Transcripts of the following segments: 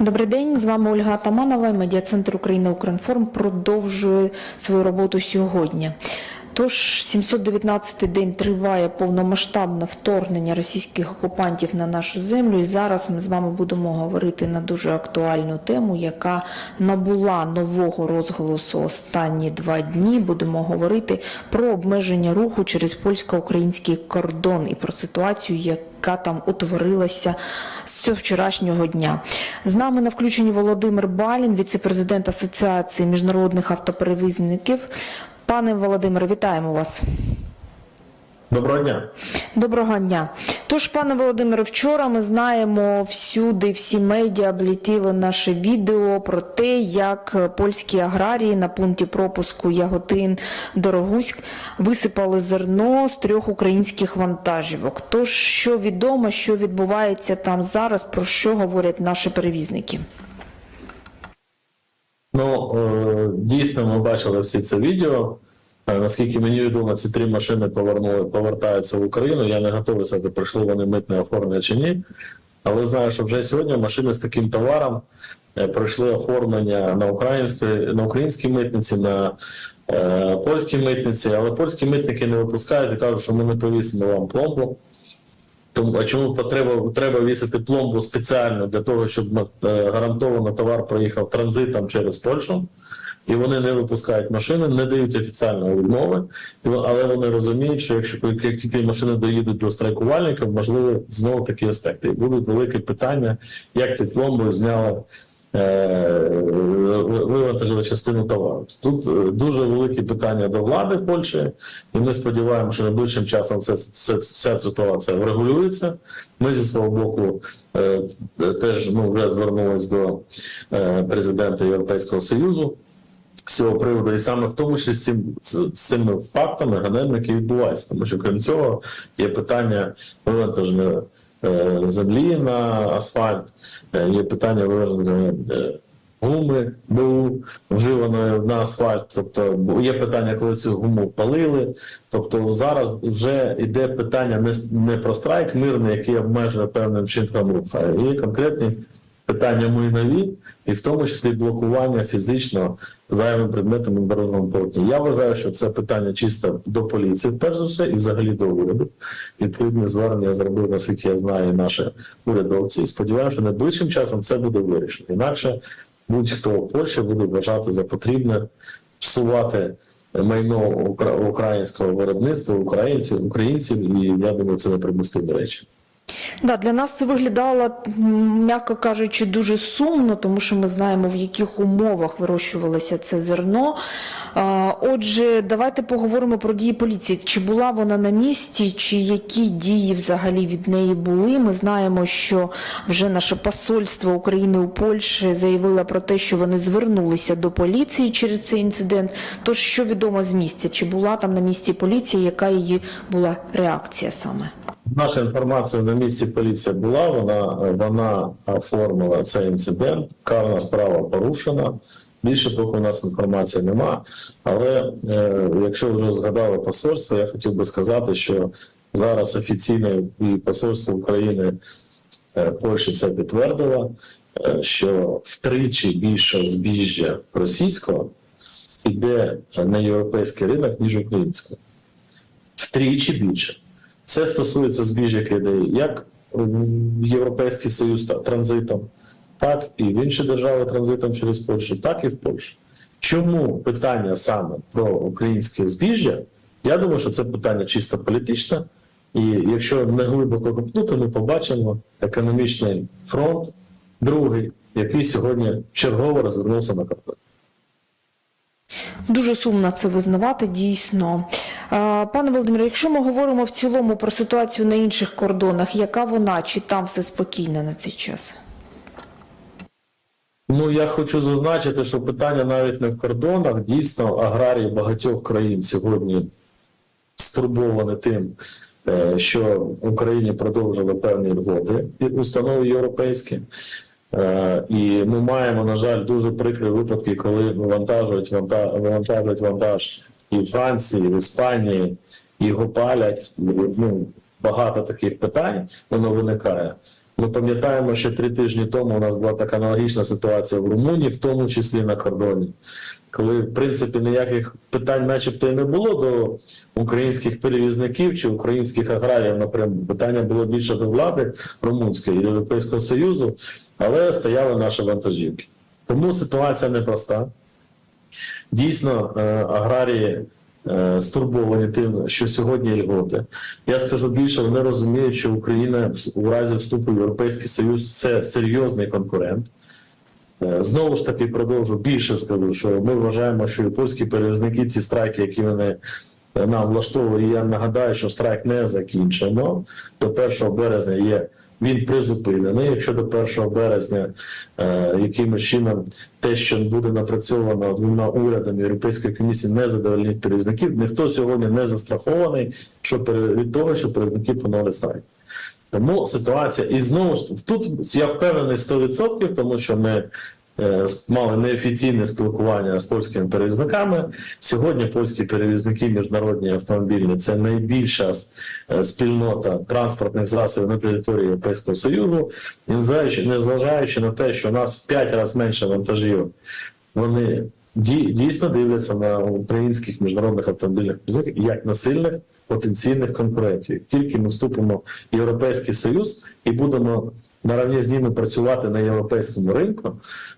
Добрий день, з вами Ольга Атаманова. Медіа-центр України Укрінформ продовжує свою роботу сьогодні. Тож 719-й день триває повномасштабне вторгнення російських окупантів на нашу землю. І зараз ми з вами будемо говорити на дуже актуальну тему, яка набула нового розголосу останні два дні. Будемо говорити про обмеження руху через польсько-український кордон і про ситуацію, яка там утворилася з вчорашнього дня. З нами на включенні Володимир Балін, віце-президент Асоціації міжнародних автоперевізників. Пане Володимире, вітаємо вас. Доброго дня. Доброго дня. Тож, пане Володимире, вчора ми знаємо всюди, всі медіа облетіли наше відео про те, як польські аграрії на пункті пропуску Яготин Дорогуськ висипали зерно з трьох українських вантажівок. Тож, що відомо, що відбувається там зараз, про що говорять наші перевізники? Ну е, дійсно, ми бачили всі це відео. Е, Наскільки мені відомо, ці три машини повернули, повертаються в Україну. Я не готовий сказати, пройшли вони митне оформлення чи ні. Але знаю, що вже сьогодні машини з таким товаром е, пройшли оформлення на українській, на українській митниці, на е, польській митниці, але польські митники не випускають і кажуть, що ми не повісимо вам пломбу. Тому а чому потреба треба вісити пломбу спеціально для того, щоб е, гарантовано товар проїхав транзитом через Польщу, і вони не випускають машини, не дають офіціальної відмови, але вони розуміють, що якщо як як тільки машини доїдуть до страйкувальників, можливо знову такі аспекти. І будуть великі питання, як під пломбою зняли. Е, Вивантажили частину товару. Тут е, дуже великі питання до влади в Польщі, і ми сподіваємося, що найближчим часом ця ситуація врегулюється. Ми зі свого боку е, теж ну, вже звернулись до президента Європейського Союзу з цього приводу, і саме в тому числі з, цим, з, цими фактами ганебно, які відбуваються. Тому що крім цього є питання вивантаження землі на асфальт, е, є питання вивантаження е, гуми БУ вживаної на асфальт. Тобто є питання, коли цю гуму палили. Тобто зараз вже йде питання не, про страйк мирний, який обмежує певним чинком руха, і конкретні питання майнові, і в тому числі блокування фізично зайвим предметами на дорожньому полотні. Я вважаю, що це питання чисто до поліції, перш за все, і взагалі до уряду. Відповідні звернення зробив, наскільки я знаю, наші урядовці. І сподіваюся, що найближчим часом це буде вирішено. Інакше будь-хто в Польщі буде вважати за потрібне псувати майно укра- українського виробництва, українців, українців, і я думаю, це непримустимі речі. Да, для нас це виглядало, м'яко кажучи, дуже сумно, тому що ми знаємо, в яких умовах вирощувалося це зерно. Отже, давайте поговоримо про дії поліції. Чи була вона на місці, чи які дії взагалі від неї були? Ми знаємо, що вже наше посольство України у Польщі заявило про те, що вони звернулися до поліції через цей інцидент. Тож, що відомо з місця? Чи була там на місці поліція, яка її була реакція саме? Наша інформація на місці поліція була. Вона вона оформила цей інцидент. Карна справа порушена. Більше поки у нас інформації нема. Але е, якщо вже згадали посольство, я хотів би сказати, що зараз офіційно і посольство України е, Польщі це підтвердило, е, що втричі більше збіжжя російського йде на європейський ринок, ніж українського. Втричі більше. Це стосується збіжжя, яке йде як в Європейський Союз транзитом, так і в інші держави транзитом через Польщу, так і в Польщу. Чому питання саме про українське збіжжя? Я думаю, що це питання чисто політичне, і якщо не глибоко копнути, ми побачимо економічний фронт, другий, який сьогодні чергово розвернувся на кордон. Дуже сумно це визнавати дійсно. А, Пане Володимире, якщо ми говоримо в цілому про ситуацію на інших кордонах, яка вона, чи там все спокійно на цей час? Ну, я хочу зазначити, що питання навіть не в кордонах. Дійсно, аграрії багатьох країн сьогодні стурбовані тим, е, що Україні продовжили певні льготи від установ європейські. Е, І ми маємо, на жаль, дуже прикрі випадки, коли вантажують ванта, вантажують вантаж і в Франції, і в Іспанії, його палять. Ну, багато таких питань воно виникає. Ми пам'ятаємо, що три тижні тому у нас була така аналогічна ситуація в Румунії, в тому числі на кордоні, коли в принципі ніяких питань, начебто, і не було до українських перевізників чи українських аграріїв. Напряму питання було більше до влади румунської і Європейського Союзу, але стояли наші вантажівки. Тому ситуація непроста. Дійсно, е, аграрії е, стурбовані тим, що сьогодні льготи. Я скажу більше, вони розуміють, що Україна у разі вступу в Європейський Союз це серйозний конкурент. Е, Знову ж таки, продовжу більше скажу, що ми вважаємо, що і польські перевізники, ці страйки, які вони нам влаштовують, я нагадаю, що страйк не закінчено. До 1 березня є він призупинений. Якщо до 1 березня е, якимось чином те, що буде напрацьовано двома урядами Європейської комісії, не задовольнить перевізників, ніхто сьогодні не застрахований що від того, що перевізники поновлять страйк. Тому ситуація, і знову ж тут я впевнений 100%, тому що ми мали неофіційне спілкування з польськими перевізниками. Сьогодні польські перевізники міжнародні автомобільні це найбільша е, спільнота транспортних засобів на території Європейського Союзу. І незважаючи на те, що у нас в 5 разів менше вантажів, вони дійсно дивляться на українських міжнародних автомобільних перевізників як на сильних потенційних конкурентів. Тільки ми вступимо в Європейський Союз і будемо наравні з ними працювати на європейському ринку,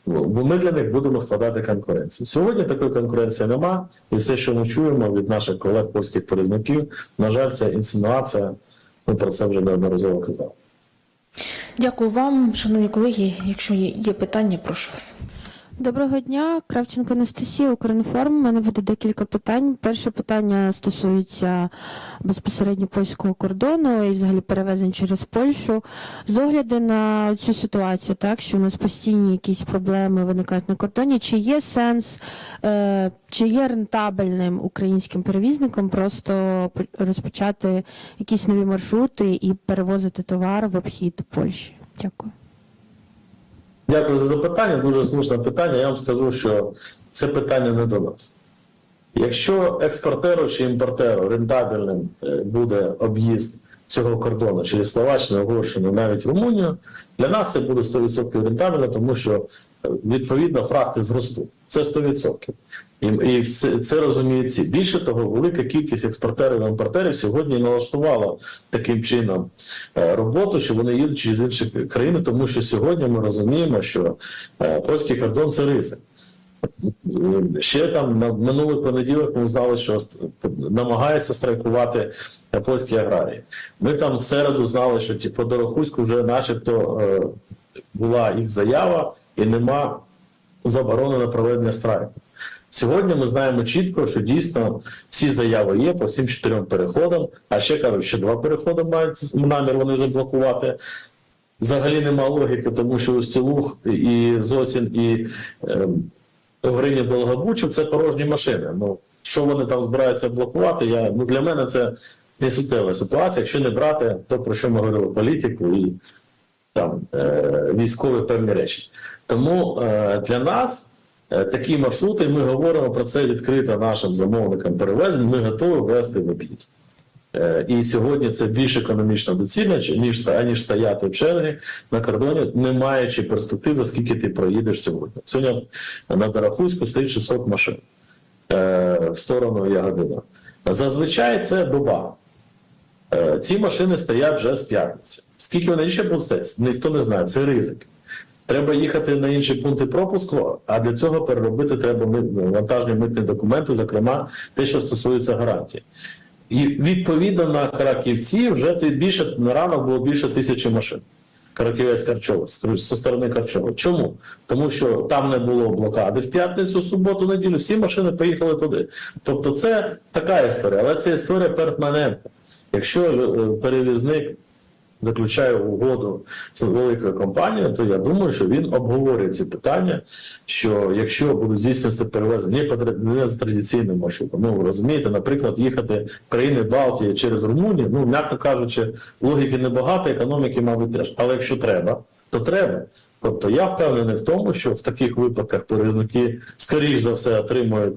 бо ми для них будемо складати конкуренцію. Сьогодні такої конкуренції нема, і все, що ми чуємо від наших колег польських перевізників, на жаль, це інсинуація. Ми про це вже неодноразово казали. Дякую вам, шановні колеги. Якщо є питання, прошу вас. Доброго дня, Кравченко Анастасія, Укрінформ. У мене буде декілька питань. Перше питання стосується безпосередньо польського кордону і взагалі перевезень через Польщу. З огляду на цю ситуацію, так що у нас постійні якісь проблеми виникають на кордоні. Чи є сенс, е, чи є рентабельним українським перевізникам просто розпочати якісь нові маршрути і перевозити товар в обхід Польщі? Дякую. Дякую за запитання. Дуже слушне питання. Я вам скажу, що це питання не до нас. Якщо експортеру чи імпортеру рентабельним е, буде об'їзд цього кордону через Словаччину, Угорщину, навіть Румунію, для нас це буде 100% рентабельно, тому що відповідно фрахти зростуть. Це 100%. І, і це, це розуміють всі. Більше того, велика кількість експортерів і імпортерів сьогодні налаштувала таким чином е, роботу, що вони їдуть через інші країни, тому що сьогодні ми розуміємо, що е, польський кордон це ризик. Ще там на минулий понеділок ми знали, що намагаються страйкувати польські аграрії. Ми там в середу знали, що по Дорохуську вже начебто е, була їх заява і нема заборони на проведення страйку. Сьогодні ми знаємо чітко, що дійсно всі заяви є по всім чотирьом переходам, а ще кажуть, що два переходи мають намір вони заблокувати. Взагалі нема логіки, тому що Устілух і Зосін і е, Огрині Долгобучів це порожні машини. Ну, що вони там збираються блокувати, я, ну, для мене це не суттєва ситуація, якщо не брати то, про що ми говорили, політику і там, е, військові певні речі. Тому е, для нас е, такі маршрути, ми говоримо про це відкрито нашим замовникам перевезень, ми готові вести в об'їзд. І сьогодні це більш економічно доцільно, ніж, аніж стояти в черзі на кордоні, не маючи перспектив, скільки ти проїдеш сьогодні. Сьогодні на Дарахуську стоїть 600 машин в сторону Ягодина. Зазвичай це доба. Е, Ці машини стоять вже з п'ятниці. Скільки вони ще будуть стояти, ніхто не знає, це ризик. Треба їхати на інші пункти пропуску, а для цього переробити треба мит- вантажні митні документи, зокрема те, що стосується гарантії. І відповідно на Краківці вже більше на ранок було більше тисячі машин. Краківець Карчова, зі сторони Карчова. Чому? Тому що там не було блокади в п'ятницю, суботу, неділю, всі машини поїхали туди. Тобто це така історія, але це історія перманентна. Якщо е, перевізник заключає угоду з великою компанією, то я думаю, що він обговорює ці питання. Що якщо будуть здійснюватися перевезення не за традиційним маршрутом, ну розумієте, наприклад, їхати в країни Балтії через Румунію, ну м'яко кажучи, логіки небагато, економіки, мабуть, теж. Але якщо треба, то треба. Тобто я впевнений в тому, що в таких випадках перевізники, скоріш за все, отримують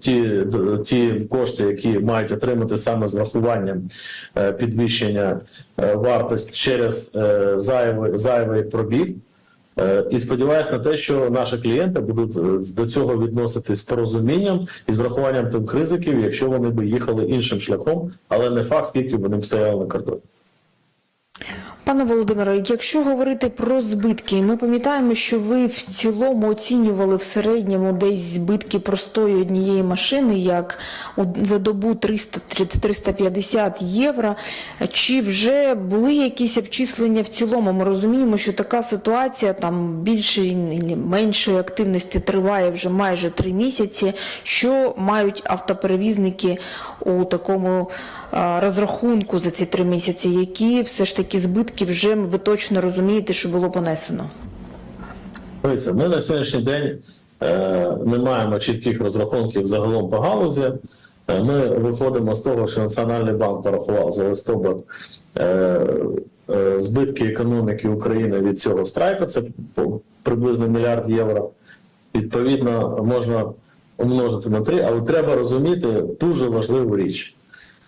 ті, ті кошти, які мають отримати саме з врахуванням е, підвищення е, вартості через е, зайвий, зайвий пробіг. Е, І сподіваюся на те, що наші клієнти будуть е, до цього відноситись з порозумінням і з врахуванням тих ризиків, якщо вони би їхали іншим шляхом, але не факт, скільки вони б стояли на кордоні. Пане Володимире, якщо говорити про збитки, ми пам'ятаємо, що ви в цілому оцінювали в середньому десь збитки простої однієї машини, як за добу 300-350 євро. Чи вже були якісь обчислення в цілому? Ми розуміємо, що така ситуація там більшої і меншої активності триває вже майже три місяці. Що мають автоперевізники у такому розрахунку за ці три місяці? Які все ж таки збитки вже ви точно розумієте, що було понесено? Ми на сьогоднішній день е, не маємо чітких розрахунків загалом по галузі. Е, Ми виходимо з того, що Національний банк порахував за листопад е, збитки економіки України від цього страйку. Це приблизно мільярд євро. Відповідно, можна умножити на три, але треба розуміти дуже важливу річ.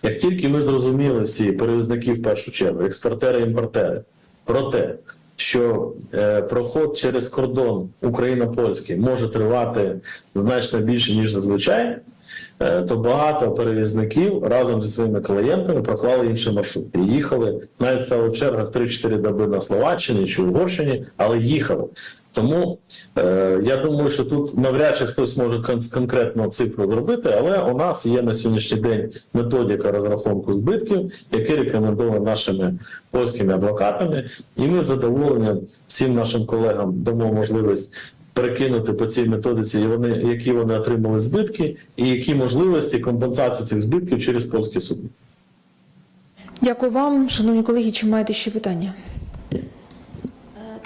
Як тільки ми зрозуміли всі перевізники в першу чергу, експортери, імпортери, про те, що е, проход через кордон Україна-Польський може тривати значно більше, ніж зазвичай, е, то багато перевізників разом зі своїми клієнтами проклали інший маршрут. І їхали, навіть стали в чергах 3-4 доби на Словаччині чи Угорщині, але їхали. Тому е, я думаю, що тут навряд чи хтось може кон- конкретну цифру зробити, але у нас є на сьогоднішній день методика розрахунку збитків, яка рекомендована нашими польськими адвокатами, і ми з задоволенням всім нашим колегам дамо можливість перекинути по цій методиці, вони, які вони отримали збитки, і які можливості компенсації цих збитків через польські суди. Дякую вам, шановні колеги. Чи маєте ще питання?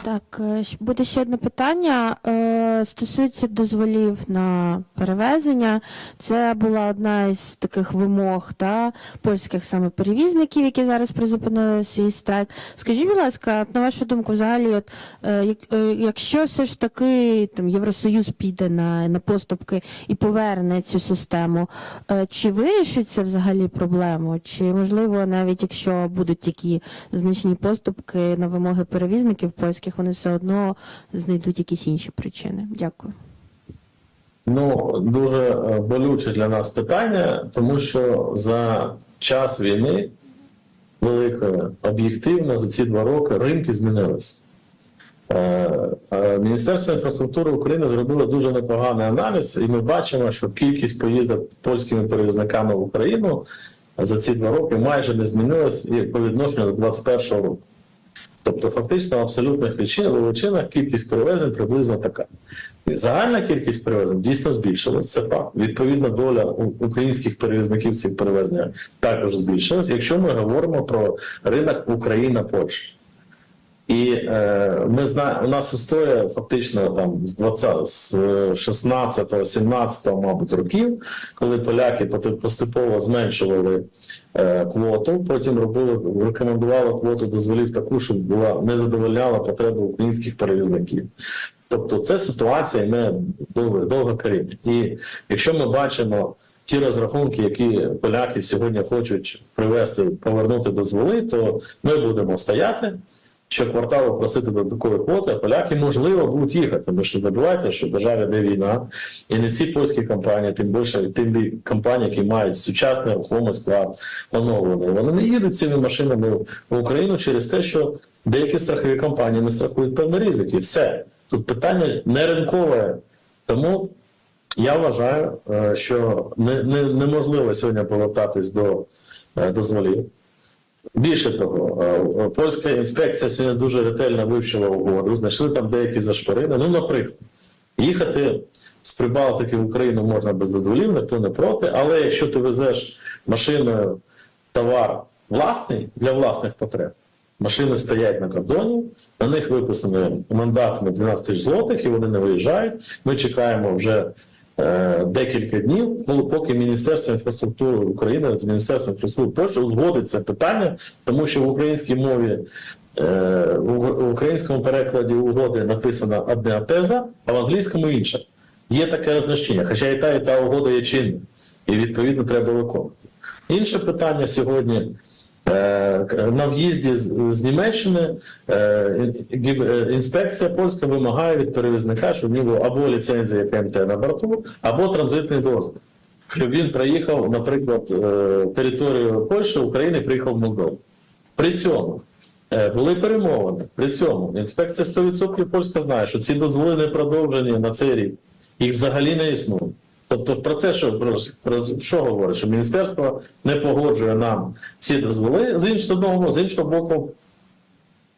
Так, е, буде ще одне питання. Е, Стосується дозволів на перевезення. Це була одна із таких вимог та польських саме перевізників, які зараз призупинили свій страйк. Скажіть, будь ласка, на вашу думку, взагалі, от е, як- якщо все ж таки там Євросоюз піде на, на поступки і поверне цю систему, чи вирішить це взагалі проблему? Чи можливо, навіть якщо будуть такі значні поступки на вимоги перевізників польських, вони все одно знайдуть якісь інші причини? Дякую. Ну, дуже е, болюче для нас питання, тому що за час війни великої об'єктивно за ці два роки ринки змінилися. Е, е, Міністерство інфраструктури України зробило дуже непоганий аналіз, і ми бачимо, що кількість поїздок польськими перевізниками в Україну за ці два роки майже не змінилась по відношенню до 2021 року. Тобто, фактично, в абсолютних величин- величинах кількість перевезень приблизно така. Загальна кількість перевезень дійсно збільшилась, це факт. Відповідно, доля українських перевізників цих перевезень також збільшилась, якщо ми говоримо про ринок Україна-Польща. І е, ми знаємо, у нас історія фактично там з 20, з 16 17 мабуть, років, коли поляки поступово зменшували е, квоту, потім робили, рекомендували квоту дозволів таку, щоб була не задовольняла потреби українських перевізників. Тобто це ситуація не довго, довго коріння. І якщо ми бачимо ті розрахунки, які поляки сьогодні хочуть привести, повернути дозволи, то ми будемо стояти. Щокварталу просити додаткові квоти, а поляки можливо будуть їхати. Ж не забувайте, що в державі де війна, і не всі польські компанії, тим більше тим компанії, які мають сучасний рухомий склад, оновлений, вони не їдуть цими машинами в Україну через те, що деякі страхові компанії не страхують певні ризики. Все тут питання не ринкове. Тому я вважаю, е, що не, не, неможливо сьогодні повертатись до е, дозволів. Більше того, е, польська інспекція сьогодні дуже ретельно вивчила угоду, знайшли там деякі зашпарини. Ну, наприклад, їхати з Прибалтики в Україну можна без дозволів, ніхто не проти, але якщо ти везеш машиною товар власний для власних потреб, машини стоять на кордоні, на них виписані мандати на 12 тисяч злотих, і вони не виїжджають. Ми чекаємо вже е, декілька днів, коли поки Міністерство інфраструктури України з Міністерством інфраструктури Польщі узгодить це питання, тому що в українській мові. е, в українському перекладі угоди написана одна теза, а в англійському інша. Є таке розміщення, хоча і та, і та угода є чинна, і відповідно треба виконувати. Інше питання сьогодні. Е, На в'їзді з Німеччини е, е, інспекція польська вимагає від перевізника, щоб в нього або ліцензія КМТ на борту, або транзитний дозвіл. Щоб він приїхав, наприклад, територію Польщі, України приїхав в Молдову. При цьому були перемовини. При цьому інспекція 100% польська знає, що ці дозволи не продовжені на цей рік. Їх взагалі не існує. Тобто про це що, про, про що говорить? Що міністерство не погоджує нам ці дозволи з іншого одного, з іншого боку.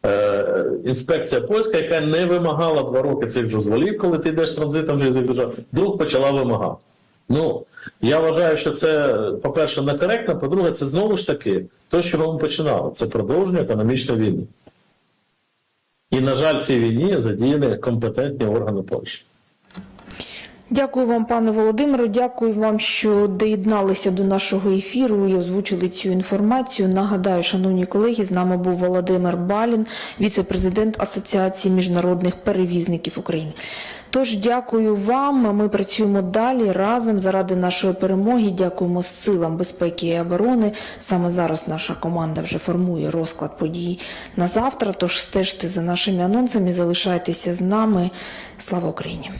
Е, інспекція польська, яка не вимагала два роки цих дозволів, коли ти йдеш транзитом з держав, вдруг почала вимагати. Ну, я вважаю, що це, по-перше, некоректно, по-друге, це знову ж таки те, з чого ми починали. Це продовження економічної війни. І, на жаль, в цій війні задіяні компетентні органи Польщі. Дякую вам, пане Володимире. Дякую вам, що доєдналися до нашого ефіру і озвучили цю інформацію. Нагадаю, шановні колеги, з нами був Володимир Балін, віце-президент Асоціації міжнародних перевізників України. Тож дякую вам. Ми працюємо далі разом заради нашої перемоги. Дякуємо силам безпеки і оборони. Саме зараз наша команда вже формує розклад подій на завтра. Тож стежте за нашими анонсами, залишайтеся з нами. Слава Україні!